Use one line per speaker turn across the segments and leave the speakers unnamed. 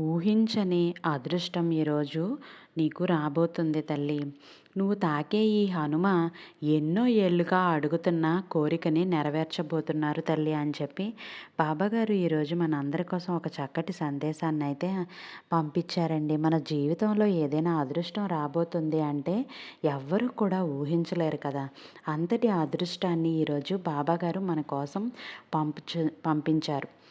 ఊహించని అదృష్టం ఈరోజు నీకు రాబోతుంది తల్లి. నువ్వు తాకే ఈ హనుమ ఎన్నో ఏళ్ళుగా అడుగుతున్న కోరికని నెరవేర్చబోతున్నారు తల్లి అని చెప్పి బాబాగారు ఈరోజు మన అందరి కోసం ఒక చక్కటి సందేశాన్ని అయితే పంపించారండి. మన జీవితంలో ఏదైనా అదృష్టం రాబోతుంది అంటే ఎవ్వరూ కూడా ఊహించలేరు కదా. అంతటి అదృష్టాన్ని ఈరోజు బాబాగారు మన కోసం పంపించ పంపించారు.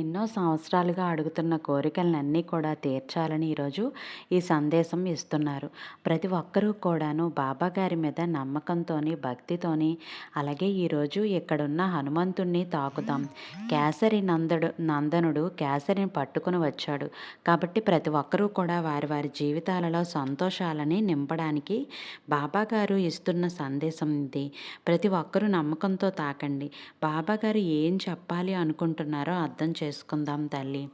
ఎన్నో సంవత్సరాలుగా అడుగుతున్న కోరికలన్నీ కూడా తీర్చాలని ఈరోజు ఈ సందేశం ఇస్తున్నారు. ప్రతి ఒక్కరూ కూడాను బాబా గారి మీద నమ్మకంతోని భక్తితోని అలాగే ఈరోజు ఇక్కడున్న హనుమంతుణ్ణి తాకుదాం. కేసరి నందడు నందనుడు కేసరిని పట్టుకుని వచ్చాడు. కాబట్టి ప్రతి ఒక్కరూ కూడా వారి వారి జీవితాలలో సంతోషాలని నింపడానికి బాబా గారు ఇస్తున్న సందేశం ఇది. ప్రతి ఒక్కరూ నమ్మకంతో తాకండి. బాబా గారు ఏం చెప్పాలి అనుకుంటున్నారో అర్థం చేసుకుందాం తల్లి.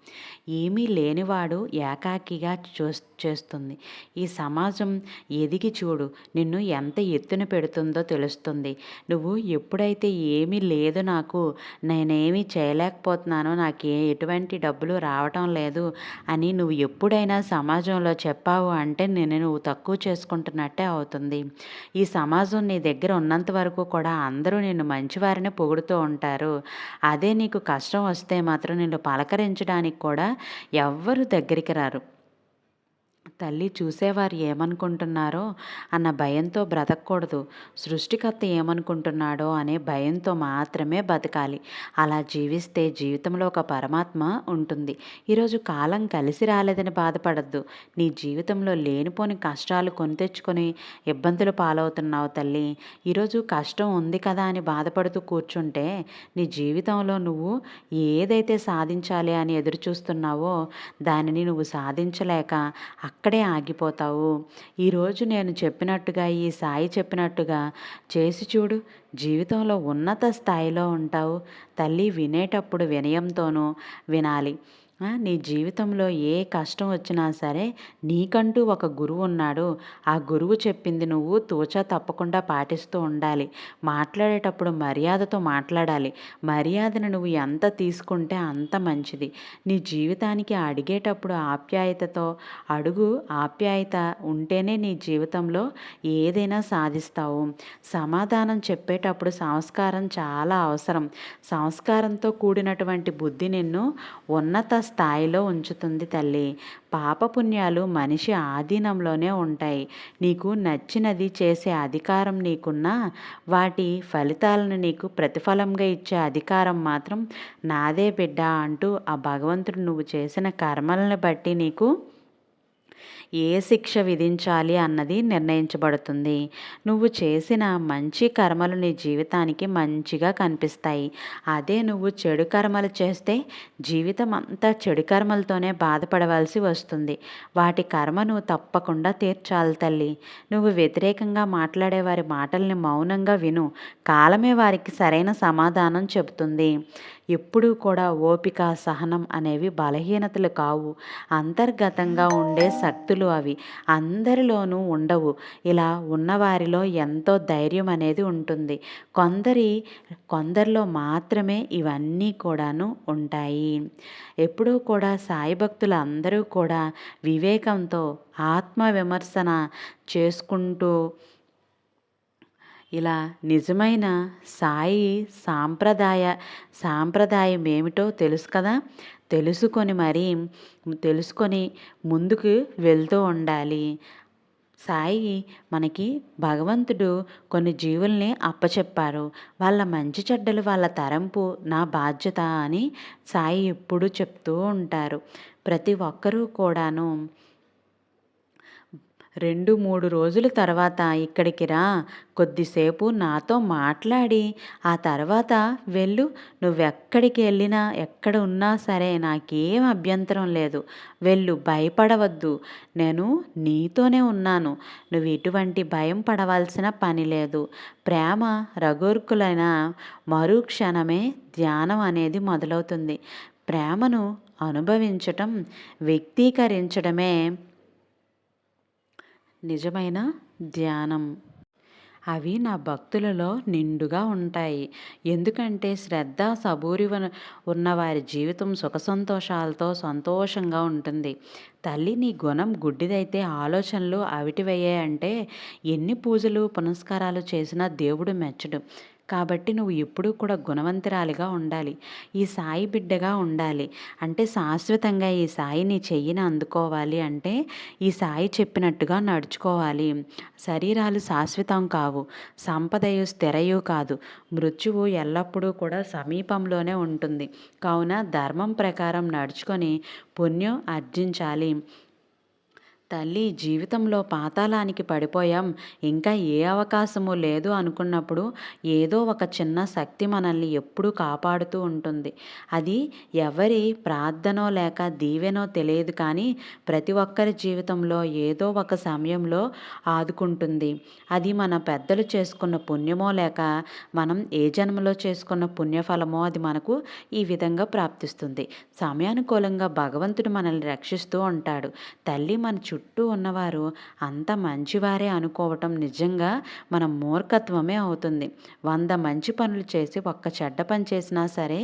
ఏమీ లేనివాడు ఏకాకిగా చూ చేస్తుంది. ఈ సమాజం ఎదిగి చూడు నిన్ను ఎంత ఎత్తున పెడుతుందో తెలుస్తుంది. నువ్వు ఎప్పుడైతే ఏమీ లేదు నాకు నేనేమీ చేయలేకపోతున్నానో నాకు ఎటువంటి డబ్బులు రావటం లేదు అని నువ్వు ఎప్పుడైనా సమాజంలో చెప్పావు అంటే నేను నువ్వు తక్కువ చేసుకుంటున్నట్టే అవుతుంది. ఈ సమాజం నీ దగ్గర ఉన్నంత వరకు కూడా అందరూ నిన్ను మంచివారిని పొగుడుతూ ఉంటారు. అదే నీకు కష్టం వస్తే మాత్రం నిన్ను పలకరించడానికి కూడా ఎవ్వరు దగ్గరికి రారు. తల్లి చూసేవారు ఏమనుకుంటున్నారో అన్న భయంతో బ్రతకూడదు. సృష్టికర్త ఏమనుకుంటున్నాడో అనే భయంతో మాత్రమే బతకాలి. అలా జీవిస్తే జీవితంలో ఒక పరమాత్మ ఉంటుంది. ఈరోజు కాలం కలిసి రాలేదని బాధపడద్దు. నీ జీవితంలో లేనిపోని కష్టాలు కొని తెచ్చుకొని ఇబ్బందులు పాలవుతున్నావు తల్లి. ఈరోజు కష్టం ఉంది కదా అని బాధపడుతూ కూర్చుంటే నీ జీవితంలో నువ్వు ఏదైతే సాధించాలి అని ఎదురు చూస్తున్నావో దానిని నువ్వు సాధించలేక అక్కడే ఆగిపోతావు. ఈరోజు నేను చెప్పినట్టుగా ఈ సాయి చెప్పినట్టుగా చేసి చూడు. జీవితంలో ఉన్నత స్థాయిలో ఉంటావు. తల్లి వినేటప్పుడు వినయంతోనూ వినాలి. నీ జీవితంలో ఏ కష్టం వచ్చినా సరే నీకంటూ ఒక గురువు ఉన్నాడు. ఆ గురువు చెప్పింది నువ్వు తూచా తప్పకుండా పాటిస్తూ ఉండాలి. మాట్లాడేటప్పుడు మర్యాదతో మాట్లాడాలి. మర్యాదను నువ్వు ఎంత తీసుకుంటే అంత మంచిది. నీ జీవితానికి అడిగేటప్పుడు ఆప్యాయతతో అడుగు ఆప్యాయత ఉంటేనే నీ జీవితంలో ఏదైనా సాధిస్తావు. సమాధానం చెప్పేటప్పుడు సంస్కారం చాలా అవసరం. సంస్కారంతో కూడినటువంటి బుద్ధి నిన్ను ఉన్నత స్థాయిలో ఉంచుతుంది తల్లి. పాపపుణ్యాలు మనిషి ఆధీనంలోనే ఉంటాయి. నీకు నచ్చినది చేసే అధికారం నీకున్నా వాటి ఫలితాలను నీకు ప్రతిఫలంగా ఇచ్చే అధికారం మాత్రం నాదే బిడ్డ అంటూ ఆ భగవంతుడు నువ్వు చేసిన కర్మలను బట్టి నీకు ఏ శిక్ష విధించాలి అన్నది నిర్ణయించబడుతుంది. నువ్వు చేసిన మంచి కర్మలు నీ జీవితానికి మంచిగా కనిపిస్తాయి. అదే నువ్వు చెడు కర్మలు చేస్తే జీవితం అంతా చెడు కర్మలతోనే బాధపడవలసి వస్తుంది. వాటి కర్మ నువ్వు తప్పకుండా తీర్చాలి తల్లి. నువ్వు వ్యతిరేకంగా మాట్లాడే వారి మాటల్ని మౌనంగా విను. కాలమే వారికి సరైన సమాధానం చెబుతుంది. ఎప్పుడూ కూడా ఓపిక సహనం అనేవి బలహీనతలు కావు. అంతర్గతంగా ఉండే శక్తులు అవి అందరిలోనూ ఉండవు. ఇలా ఉన్నవారిలో ఎంతో ధైర్యం అనేది ఉంటుంది. కొందరి కొందరిలో మాత్రమే ఇవన్నీ కూడాను ఉంటాయి. ఎప్పుడూ కూడా సాయి భక్తులు అందరూ కూడా వివేకంతో ఆత్మ విమర్శన చేసుకుంటూ ఇలా నిజమైన సాయి సాంప్రదాయ సాంప్రదాయం ఏమిటో తెలుసు కదా? తెలుసుకొని మరి తెలుసుకొని ముందుకు వెళ్తూ ఉండాలి. సాయి మనకి భగవంతుడు కొన్ని జీవుల్ని అప్పచెప్పారు. వాళ్ళ మంచి చెడ్డలు వాళ్ళ తరంపు నా బాధ్యత అని సాయి ఎప్పుడూ చెప్తూ ఉంటారు. ప్రతి ఒక్కరూ కూడాను రెండు మూడు రోజుల తర్వాత ఇక్కడికి రా. కొద్దిసేపు నాతో మాట్లాడి. ఆ తర్వాత వెళ్ళు. నువ్వెక్కడికి వెళ్ళినా ఎక్కడ ఉన్నా సరే నాకేం అభ్యంతరం లేదు. వెళ్ళు భయపడవద్దు. నేను నీతోనే ఉన్నాను. నువ్వు ఎటువంటి భయం పడవలసిన పని లేదు. ప్రేమ రఘుర్కులైన మరుక్షణమే ధ్యానం అనేది మొదలవుతుంది. ప్రేమను అనుభవించటం వ్యక్తీకరించడమే నిజమైన ధ్యానం. అవి నా భక్తులలో నిండుగా ఉంటాయి. ఎందుకంటే శ్రద్ధ సబూరి ఉన్న వారి జీవితం సుఖ సంతోషాలతో సంతోషంగా ఉంటుంది. తల్లి నీ గుణం గుడ్డిదైతే ఆలోచనలు అవిటివయ్యాయంటే ఎన్ని పూజలు పునస్కారాలు చేసినా దేవుడు మెచ్చడు. కాబట్టి నువ్వు ఎప్పుడూ కూడా గుణవంతురాలిగా ఉండాలి. ఈ సాయి బిడ్డగా ఉండాలి. అంటే శాశ్వతంగా ఈ సాయి నీ చెయ్యిని అందుకోవాలి అంటే ఈ సాయి చెప్పినట్టుగా నడుచుకోవాలి. శరీరాలు శాశ్వతం కావు. సంపదయు స్థిరయు కాదు. మృత్యువు ఎల్లప్పుడూ కూడా సమీపంలోనే ఉంటుంది. కావున ధర్మం ప్రకారం నడుచుకొని పుణ్యం ఆర్జించాలి తల్లి జీవితంలో పాతాళానికి పడిపోయాం. ఇంకా ఏ అవకాశము లేదు అనుకున్నప్పుడు ఏదో ఒక చిన్న శక్తి మనల్ని ఎప్పుడూ కాపాడుతూ ఉంటుంది. అది ఎవరి ప్రార్థనో లేక దీవెనో తెలియదు కానీ ప్రతి ఒక్కరి జీవితంలో ఏదో ఒక సమయంలో ఆదుకుంటుంది. అది మన పెద్దలు చేసుకున్న పుణ్యమో లేక మనం ఏ జన్మలో చేసుకున్న పుణ్యఫలమో అది మనకు ఈ విధంగా ప్రాప్తిస్తుంది. సమయానుకూలంగా భగవంతుడు మనల్ని రక్షిస్తూ ఉంటాడు. తల్లి మన చుట్టూ చుట్టూ ఉన్నవారు అంత మంచివారే అనుకోవటం నిజంగా మన మూర్ఖత్వమే అవుతుంది. వంద మంచి పనులు చేసి ఒక్క చెడ్డ పని చేసినా సరే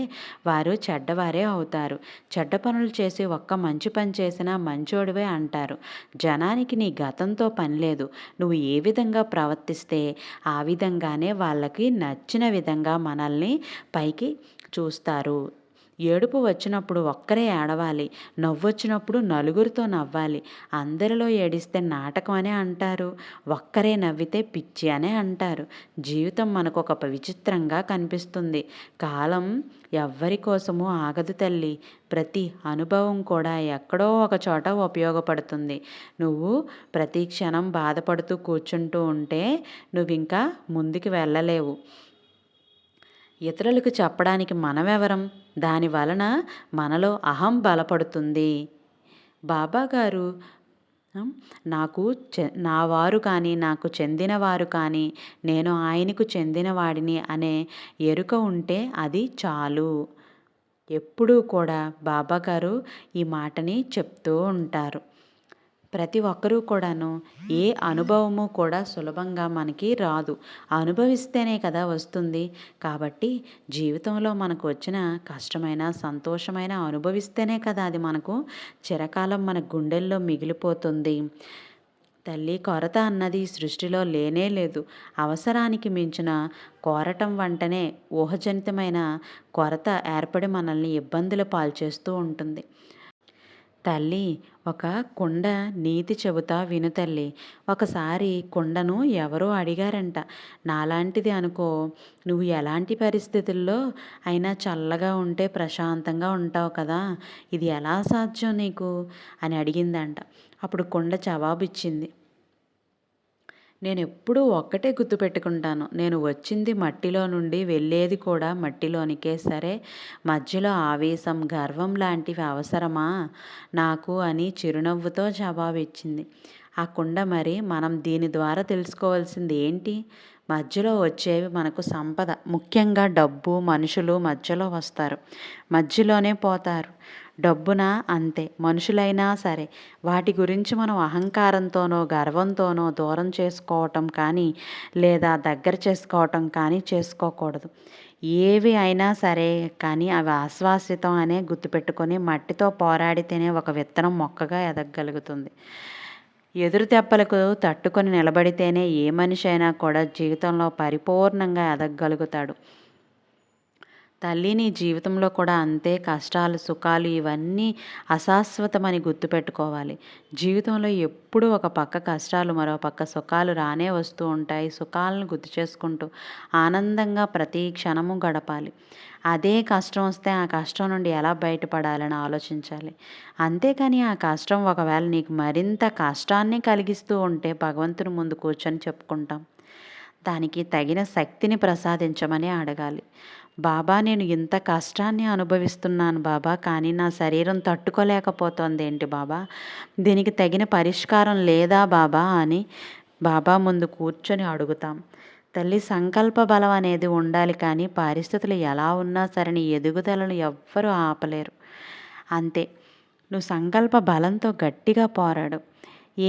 వారు చెడ్డవారే అవుతారు. చెడ్డ పనులు చేసి ఒక్క మంచి పని చేసినా మంచోడివే అంటారు. జనానికి నీ గతంతో పని లేదు. నువ్వు ఏ విధంగా ప్రవర్తిస్తే ఆ విధంగానే వాళ్ళకి నచ్చిన విధంగా మనల్ని పైకి చూస్తారు. ఏడుపు వచ్చినప్పుడు ఒక్కరే ఏడవాలి నవ్వొచ్చినప్పుడు నలుగురితో నవ్వాలి. అందరిలో ఏడిస్తే నాటకం అనే అంటారు ఒక్కరే నవ్వితే పిచ్చి అనే అంటారు. జీవితం మనకు ఒక విచిత్రంగా కనిపిస్తుంది. కాలం ఎవ్వరి కోసము ఆగదు తల్లి. ప్రతి అనుభవం కూడా ఎక్కడో ఒక చోట ఉపయోగపడుతుంది. నువ్వు ప్రతి క్షణం బాధపడుతూ కూర్చుంటూ ఉంటే నువ్వు ఇంకా ముందుకు వెళ్ళలేవు. ఇతరులకు చెప్పడానికి మనమెవరం? దాని వలన మనలో అహం బలపడుతుంది. బాబాగారు నాకు చె నా వారు కానీ నాకు చెందినవారు కానీ నేను ఆయనకు చెందినవాడిని అనే ఎరుక ఉంటే అది చాలు. ఎప్పుడూ కూడా బాబాగారు ఈ మాటని చెప్తూ ఉంటారు. ప్రతి ఒక్కరూ కూడాను ఏ అనుభవము కూడా సులభంగా మనకి రాదు. అనుభవిస్తేనే కదా వస్తుంది. కాబట్టి జీవితంలో మనకు వచ్చిన కష్టమైన సంతోషమైన అనుభవిస్తేనే కదా అది మనకు చిరకాలం మన గుండెల్లో మిగిలిపోతుంది. తల్లి కొరత అన్నది సృష్టిలో లేనే లేదు. అవసరానికి మించిన కోరటం వంటనే ఊహజనితమైన కొరత ఏర్పడి మనల్ని ఇబ్బందులు పాల్చేస్తూ ఉంటుంది. తల్లి ఒక కుండ నీతి చెబుతా విను తల్లి. ఒకసారి కుండను ఎవరో అడిగారంట. నాలాంటిది అనుకో. నువ్వు ఎలాంటి పరిస్థితుల్లో అయినా చల్లగా ఉంటే ప్రశాంతంగా ఉంటావు కదా. ఇది ఎలా సాధ్యం నీకు? అని అడిగిందంట. అప్పుడు కుండ జవాబు ఇచ్చింది నేను ఎప్పుడూ ఒక్కటే గుర్తుపెట్టుకుంటాను నేను వచ్చింది మట్టిలో నుండి వెళ్ళేది కూడా మట్టిలోనికే. సరే మధ్యలో ఆవేశం గర్వం లాంటివి అవసరమా? నాకు అని చిరునవ్వుతో జవాబు ఇచ్చింది ఆ కుండ మరి మనం దీని ద్వారా తెలుసుకోవాల్సింది ఏంటి? మధ్యలో వచ్చేవి మనకు సంపద. ముఖ్యంగా డబ్బు మనుషులు మధ్యలో వస్తారు. మధ్యలోనే పోతారు. డబ్బున? అంతే. మనుషులైనా సరే. వాటి గురించి మనం అహంకారంతోనో గర్వంతోనో దూరం చేసుకోవటం కానీ లేదా దగ్గర చేసుకోవటం కానీ చేసుకోకూడదు. ఏవి అయినా సరే కానీ అవి ఆశ్వాసితం అనే గుర్తుపెట్టుకొని మట్టితో పోరాడితేనే ఒక విత్తనం మొక్కగా ఎదగగలుగుతుంది. ఎదురు దెబ్బలకు తట్టుకొని నిలబడితేనే ఏ మనిషి అయినా కూడా జీవితంలో పరిపూర్ణంగా ఎదగగలుగుతాడు. తల్లి నీ జీవితంలో కూడా అంతే కష్టాలు సుఖాలు ఇవన్నీ అశాశ్వతమని గుర్తుపెట్టుకోవాలి. జీవితంలో ఎప్పుడూ ఒక పక్క కష్టాలు మరో పక్క సుఖాలు రానే వస్తూ ఉంటాయి. సుఖాలను గుర్తు చేసుకుంటూ ఆనందంగా ప్రతి క్షణము గడపాలి. అదే కష్టం వస్తే ఆ కష్టం నుండి ఎలా బయటపడాలని ఆలోచించాలి. అంతేకాని ఆ కష్టం ఒకవేళ నీకు మరింత కష్టాన్ని కలిగిస్తూ ఉంటే భగవంతుని ముందు కూర్చొని చెప్పుకుంటాం. దానికి తగిన శక్తిని ప్రసాదించమని అడగాలి. బాబా నేను ఇంత కష్టాన్ని అనుభవిస్తున్నాను బాబా కానీ నా శరీరం తట్టుకోలేకపోతుంది ఏంటి బాబా? దీనికి తగిన పరిష్కారం లేదా బాబా అని బాబా ముందు కూర్చొని అడుగుతాం. తల్లి సంకల్ప బలం అనేది ఉండాలి కానీ పరిస్థితులు ఎలా ఉన్నా సరే నీ ఎదుగుదలను ఎవ్వరూ ఆపలేరు. అంతే నువ్వు సంకల్ప బలంతో గట్టిగా పోరాడు.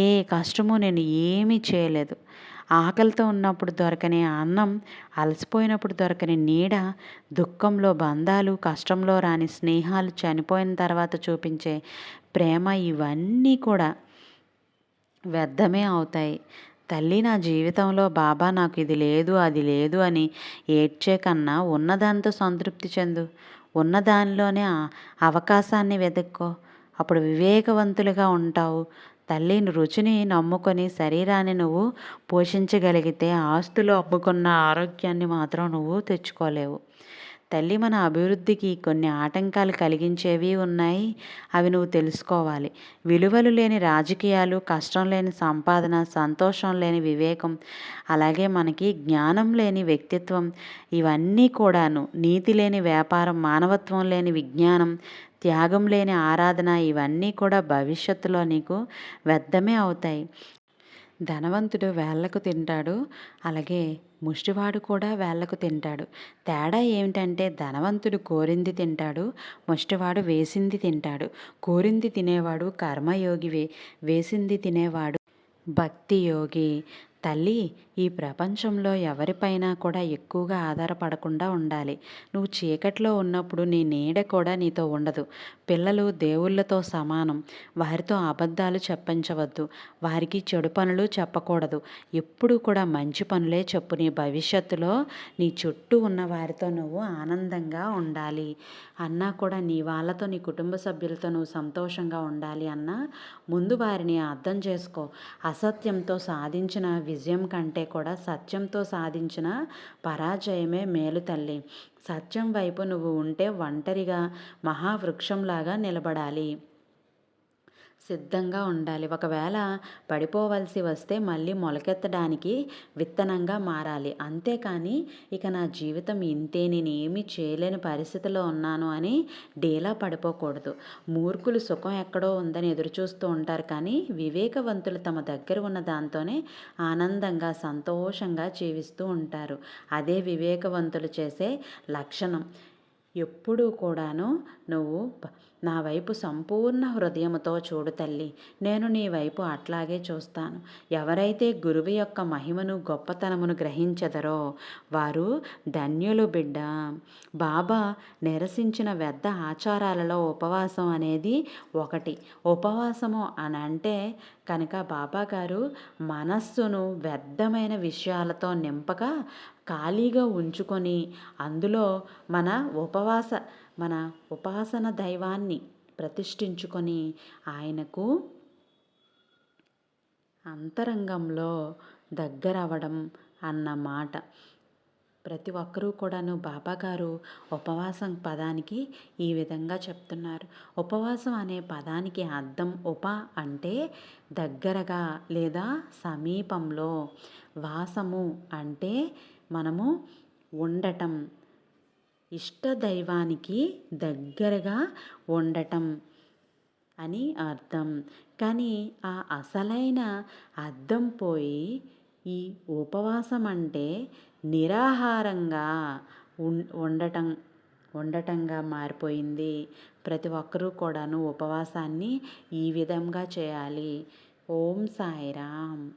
ఏ కష్టము నేను ఏమీ చేయలేదు. ఆకలితో ఉన్నప్పుడు దొరకని అన్నం అలసిపోయినప్పుడు దొరకని నీడ దుఃఖంలో బంధాలు కష్టంలో రాని స్నేహాలు చనిపోయిన తర్వాత చూపించే ప్రేమ ఇవన్నీ కూడా వ్యర్థమే అవుతాయి. తల్లి నా జీవితంలో బాబా నాకు ఇది లేదు అది లేదు అని ఏడ్చే కన్నా ఉన్నదాంతో సంతృప్తి చెందు. ఉన్నదానిలోనే అవకాశాన్ని వెతుక్కో. అప్పుడు వివేకవంతులుగా ఉంటావు. తల్లి రుచిని నమ్ముకొని శరీరాన్ని నువ్వు పోషించగలిగితే ఆస్తులు అమ్ముకున్న ఆరోగ్యాన్ని మాత్రం నువ్వు తెచ్చుకోలేవు. తల్లి మన అభివృద్ధికి కొన్ని ఆటంకాలు కలిగించేవి ఉన్నాయి. అవి నువ్వు తెలుసుకోవాలి. విలువలు లేని రాజకీయాలు కష్టం లేని సంపాదన సంతోషం లేని వివేకం అలాగే మనకి జ్ఞానం లేని వ్యక్తిత్వం ఇవన్నీ కూడాను నీతి లేని వ్యాపారం మానవత్వం లేని విజ్ఞానం త్యాగం లేని ఆరాధన ఇవన్నీ కూడా భవిష్యత్తులో నీకు వ్యర్థమే అవుతాయి. ధనవంతుడు వేళ్ళకు తింటాడు. అలాగే ముష్టివాడు కూడా వేళ్ళకు తింటాడు. తేడా ఏమిటంటే ధనవంతుడు కోరింది తింటాడు ముష్టివాడు వేసింది తింటాడు. కోరింది తినేవాడు కర్మయోగి వే వేసింది తినేవాడు భక్తి యోగి తల్లి ఈ ప్రపంచంలో ఎవరిపైన కూడా ఎక్కువగా ఆధారపడకుండా ఉండాలి. నువ్వు చీకట్లో ఉన్నప్పుడు నీ నీడ కూడా నీతో ఉండదు. పిల్లలు దేవుళ్ళతో సమానం. వారితో అబద్ధాలు చెప్పించవద్దు. వారికి చెడు పనులు చెప్పకూడదు. ఎప్పుడు కూడా మంచి పనులే చెప్పు. నీ భవిష్యత్తులో నీ చుట్టూ ఉన్న వారితో నువ్వు ఆనందంగా ఉండాలి అన్నా కూడా నీ వాళ్ళతో నీ కుటుంబ సభ్యులతో నువ్వు సంతోషంగా ఉండాలి అన్నా ముందు వారిని అర్థం చేసుకో. అసత్యంతో సాధించిన విజయం కంటే కూడా సత్యంతో సాధించిన పరాజయమే మేలు తల్లి. సత్యం వైపు నువ్వు ఉంటే ఒంటరిగా మహావృక్షంలాగా నిలబడాలి. సిద్ధంగా ఉండాలి. ఒకవేళ పడిపోవలసి వస్తే మళ్ళీ మొలకెత్తడానికి విత్తనంగా మారాలి. అంతేకాని ఇక నా జీవితం ఇంతే నేను ఏమీ చేయలేని పరిస్థితిలో ఉన్నాను అని డీలా పడిపోకూడదు. మూర్ఖులు సుఖం ఎక్కడో ఉందని ఎదురుచూస్తూ ఉంటారు కానీ వివేకవంతులు తమ దగ్గర ఉన్న దాంతోనే ఆనందంగా సంతోషంగా జీవిస్తూ ఉంటారు. అదే వివేకవంతులు చేసే లక్షణం. ఎప్పుడూ కూడాను నువ్వు నా వైపు సంపూర్ణ హృదయముతో చూడు తల్లి. నేను నీ వైపు అట్లాగే చూస్తాను. ఎవరైతే గురువు యొక్క మహిమను గొప్పతనమును గ్రహించదరో వారు ధన్యులు బిడ్డ. బాబా నిరసించిన వ్యర్థ ఆచారాలలో ఉపవాసం అనేది ఒకటి. ఉపవాసము అని అంటే కనుక బాబా గారు మనస్సును వ్యర్థమైన విషయాలతో నింపక ఖాళీగా ఉంచుకొని అందులో మన ఉపవాస మన ఉపాసన దైవాన్ని ప్రతిష్ఠించుకొని ఆయనకు అంతరంగంలో దగ్గరవడం అన్న మాట. ప్రతి ఒక్కరూ కూడాను బాబాగారు ఉపవాసం పదానికి ఈ విధంగా చెప్తున్నారు. ఉపవాసం అనే పదానికి అర్థం ఉప అంటే దగ్గరగా లేదా సమీపంలో వాసము అంటే మనము ఉండటం. ఇష్టదైవానికి దగ్గరగా ఉండటం అని అర్థం. కానీ ఆ అసలైన అర్థం పోయి ఈ ఉపవాసం అంటే నిరాహారంగా ఉండటం ఉండటంగా మారిపోయింది. ప్రతి ఒక్కరూ కూడాను ఉపవాసాన్ని ఈ విధంగా చేయాలి. ఓం సాయిరామ్.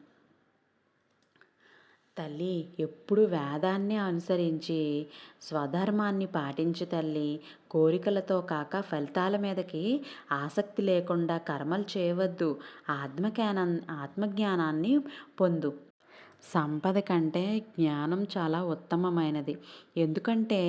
తల్లి ఎప్పుడు వేదాన్ని అనుసరించి స్వధర్మాన్ని పాటించు తల్లి. కోరికలతో కాక ఫలితాల మీదకి ఆసక్తి లేకుండా కర్మలు చేయవద్దు. ఆత్మజ్ఞానం ఆత్మజ్ఞానాన్ని పొందు. సంపద కంటే జ్ఞానం చాలా ఉత్తమమైనది. ఎందుకంటే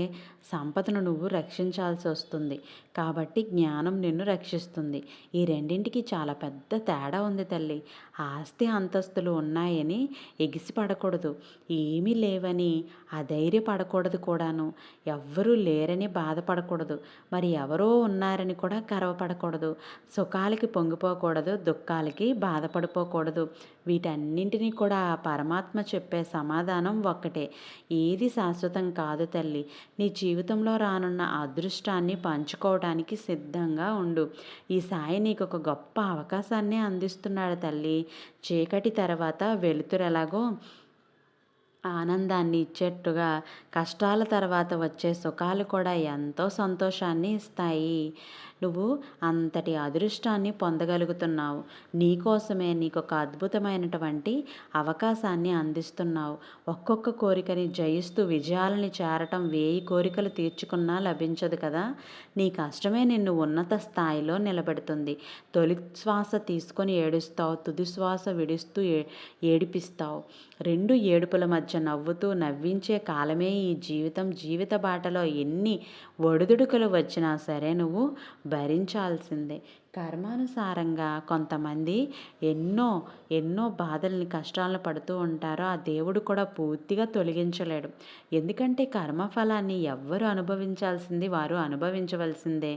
సంపదను నువ్వు రక్షించాల్సి వస్తుంది. కాబట్టి జ్ఞానం నిన్ను రక్షిస్తుంది. ఈ రెండింటికి చాలా పెద్ద తేడా ఉంది తల్లి. ఆస్తి అంతస్తులు ఉన్నాయని ఎగిసిపడకూడదు. ఏమీ లేవని అధైర్యపడకూడదు కూడాను. ఎవ్వరూ లేరని బాధపడకూడదు. మరి ఎవరో ఉన్నారని కూడా గర్వపడకూడదు. సుఖాలకి పొంగిపోకూడదు దుఃఖాలకి బాధపడిపోకూడదు. వీటన్నింటినీ కూడా పరమాత్మ చెప్పే సమాధానం ఒక్కటే. ఏది శాశ్వతం కాదు తల్లి. నీ జీవితంలో రానున్న అదృష్టాన్ని పంచుకోవడానికి సిద్ధంగా ఉండు. ఈ సాయి నీకు ఒక గొప్ప అవకాశాన్ని అందిస్తున్నాడు తల్లి. చీకటి తర్వాత వెలుతురు ఎలాగో ఆనందాన్ని ఇచ్చేట్టుగా కష్టాల తర్వాత వచ్చే సుఖాలు కూడా ఎంతో సంతోషాన్ని ఇస్తాయి. నువ్వు అంతటి అదృష్టాన్ని పొందగలుగుతున్నావు. నీకోసమే నీకు ఒక అద్భుతమైనటువంటి అవకాశాన్ని అందిస్తున్నావు. ఒక్కొక్క కోరికని జయిస్తూ విజయాలని చేరటం వేయి కోరికలు తీర్చుకున్నా లభించదు కదా. నీ కష్టమే నిన్ను ఉన్నత స్థాయిలో నిలబెడుతుంది. తొలి శ్వాస తీసుకొని ఏడుస్తావు తుది శ్వాస విడుస్తూ ఏడిపిస్తావు. రెండు ఏడుపుల మధ్య నవ్వుతూ నవ్వించే కాలమే ఈ జీవితం. జీవిత బాటలో ఎన్ని ఒడిదుడుకులు వచ్చినా సరే నువ్వు భరించాల్సిందే. కర్మానుసారంగా కొంతమంది ఎన్నో ఎన్నో బాధల్ని కష్టాలను పడుతూ ఉంటారో ఆ దేవుడు కూడా పూర్తిగా తొలగించలేడు. ఎందుకంటే కర్మఫలాన్ని ఎవ్వరు అనుభవించాల్సింది వారు అనుభవించవలసిందే.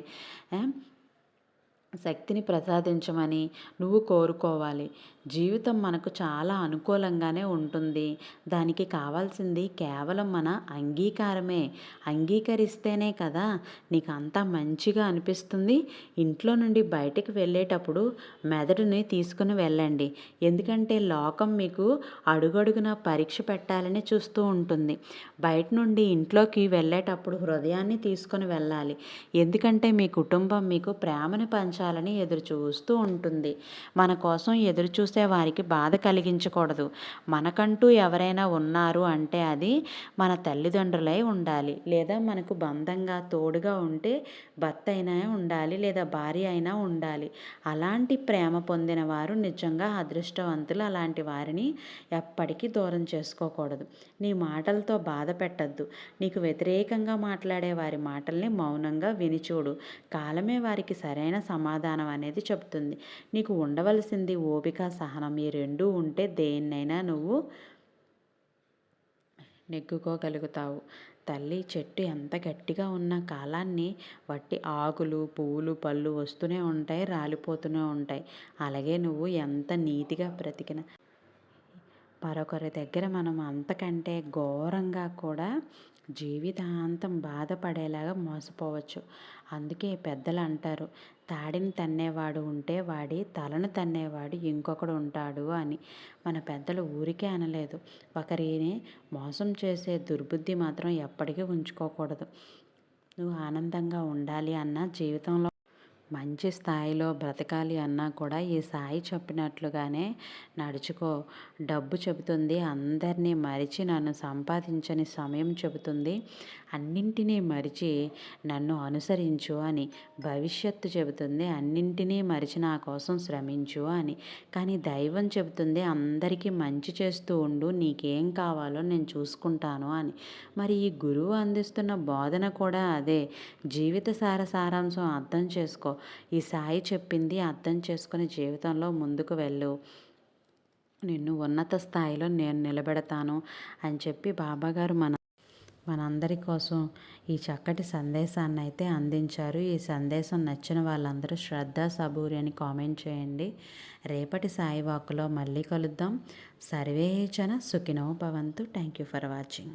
శక్తిని ప్రసాదించమని నువ్వు కోరుకోవాలి. జీవితం మనకు చాలా అనుకూలంగానే ఉంటుంది. దానికి కావాల్సింది కేవలం మన అంగీకారమే. అంగీకరిస్తేనే కదా నీకు అంతా మంచిగా అనిపిస్తుంది. ఇంట్లో నుండి బయటికి వెళ్ళేటప్పుడు మెదడుని తీసుకుని వెళ్ళండి. ఎందుకంటే లోకం మీకు అడుగడుగున పరీక్ష పెట్టాలని చూస్తూ ఉంటుంది. బయట నుండి ఇంట్లోకి వెళ్ళేటప్పుడు హృదయాన్ని తీసుకొని వెళ్ళాలి. ఎందుకంటే మీ కుటుంబం మీకు ప్రేమను పంచాలని ఎదురు చూస్తూ ఉంటుంది. మన కోసం ఎదురు చూసి చూస్తే వారికి బాధ కలిగించకూడదు. మనకంటూ ఎవరైనా ఉన్నారు అంటే అది మన తల్లిదండ్రులై ఉండాలి. లేదా మనకు బంధంగా తోడుగా ఉంటే భర్త అయినా ఉండాలి లేదా భార్య అయినా ఉండాలి. అలాంటి ప్రేమ పొందిన వారు నిజంగా అదృష్టవంతులు. అలాంటి వారిని ఎప్పటికీ దూరం చేసుకోకూడదు. నీ మాటలతో బాధ పెట్టద్దు. నీకు వ్యతిరేకంగా మాట్లాడే వారి మాటల్ని మౌనంగా వినిచూడు కాలమే వారికి సరైన సమాధానం అనేది చెప్తుంది నీకు ఉండవలసింది ఓపిక సహనం. ఈ రెండు ఉంటే దేన్నైనా నువ్వు నెగ్గుకోగలుగుతావు. తల్లి చెట్టు ఎంత గట్టిగా ఉన్న కాలాన్ని వట్టి ఆకులు పువ్వులు పళ్ళు వస్తూనే ఉంటాయి రాలిపోతూనే ఉంటాయి. అలాగే నువ్వు ఎంత నీతిగా బ్రతికిన. మరొకరి దగ్గర మనం అంతకంటే ఘోరంగా కూడా జీవితాంతం బాధపడేలాగా మోసపోవచ్చు. అందుకే పెద్దలు అంటారు తాడిని తన్నేవాడు ఉంటే వాడి తలను తన్నేవాడు ఇంకొకడు ఉంటాడు అని మన పెద్దలు ఊరికే అనలేదు. ఒకరిని మోసం చేసే దుర్బుద్ధి మాత్రం ఎప్పటికీ ఉంచుకోకూడదు. నువ్వు ఆనందంగా ఉండాలి అన్న జీవితంలో మంచి స్థాయిలో బ్రతకాలి అన్నా కూడా ఈ సాయి చెప్పినట్లుగానే నడుచుకో. డబ్బు చెబుతుంది అందరినీ మరిచి నన్ను సంపాదించని సమయం చెబుతుంది. అన్నింటినీ మరిచి నన్ను అనుసరించు అని భవిష్యత్తు చెబుతుంది. అన్నింటినీ మరిచి నా కోసం శ్రమించు అని. కానీ దైవం చెబుతుంది అందరికీ మంచి చేస్తూ ఉండు నీకేం కావాలో నేను చూసుకుంటాను అని. మరి ఈ గురువు అందిస్తున్న బోధన కూడా అదే. జీవిత సార సారాంశం అర్థం చేసుకో. ఈ సాయి చెప్పింది అర్థం చేసుకుని జీవితంలో ముందుకు వెళ్ళు. నిన్ను ఉన్నత స్థాయిలో నేను నిలబెడతాను అని చెప్పి బాబాగారు మన మనందరి కోసం ఈ చక్కటి సందేశాన్ని అయితే అందించారు. ఈ సందేశం నచ్చిన వాళ్ళందరూ శ్రద్ధ సబూరి అని కామెంట్ చేయండి. రేపటి సాయివాకులో మళ్ళీ కలుద్దాం. సర్వేచన సుఖినో భవంతు. Thank you for watching